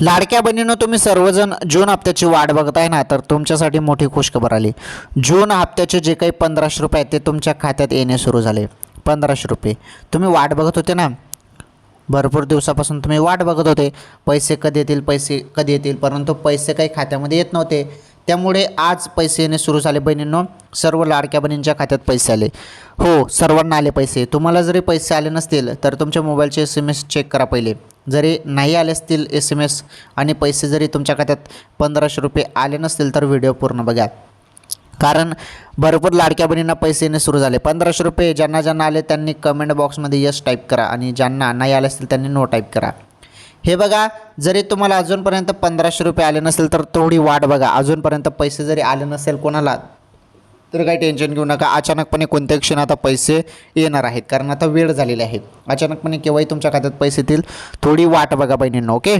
लाडक्या बहिणीनं तुम्ही सर्वजण जून हप्त्याची वाट बघताय ना तर तुमच्यासाठी मोठी खुशखबर आली. जून हप्त्याचे जे काही पंधराशे रुपये आहेत ते तुमच्या खात्यात येणे सुरू झाले. पंधराशे रुपये. तुम्ही वाट बघत होते ना? भरपूर दिवसापासून तुम्ही वाट बघत होते. पैसे कधी येतील पैसे कधी येतील परंतु पैसे काही खात्यामध्ये येत नव्हते. त्यामुळे आज पैसे येणे सुरू झाले बहिणींनो. सर्व लाडक्या बहिणींच्या खात्यात पैसे आले. हो सर्वांना आले पैसे. तुम्हाला जरी पैसे आले नसतील तर तुमच्या मोबाईलचे एस एम एस चेक करा पहिले. जरी नाही आले असतील एस एम एस आणि पैसे जरी तुमच्या खात्यात पंधराशे रुपये आले नसतील तर व्हिडिओ पूर्ण बघा. कारण भरपूर लाडक्या बहिणींना पैसे येणे सुरू झाले. पंधराशे रुपये ज्यांना ज्यांना आले त्यांनी कमेंट बॉक्समध्ये यस टाईप करा आणि ज्यांना नाही आले असतील त्यांनी नो टाईप करा. हे बघा जरी तुम्हाला अजूनपर्यंत पंधराशे रुपये आले नसेल तर थोडी वाट बघा. अजूनपर्यंत पैसे जरी आले नसेल कोणाला तर काही टेन्शन घेऊ नका. अचानकपणे कोणत्या क्षण आता पैसे येणार आहेत. कारण आता वेळ झालेली आहे. अचानकपणे केव्हाही तुमच्या खात्यात पैसे येतील थोडी वाट बघा बहिणींना ओके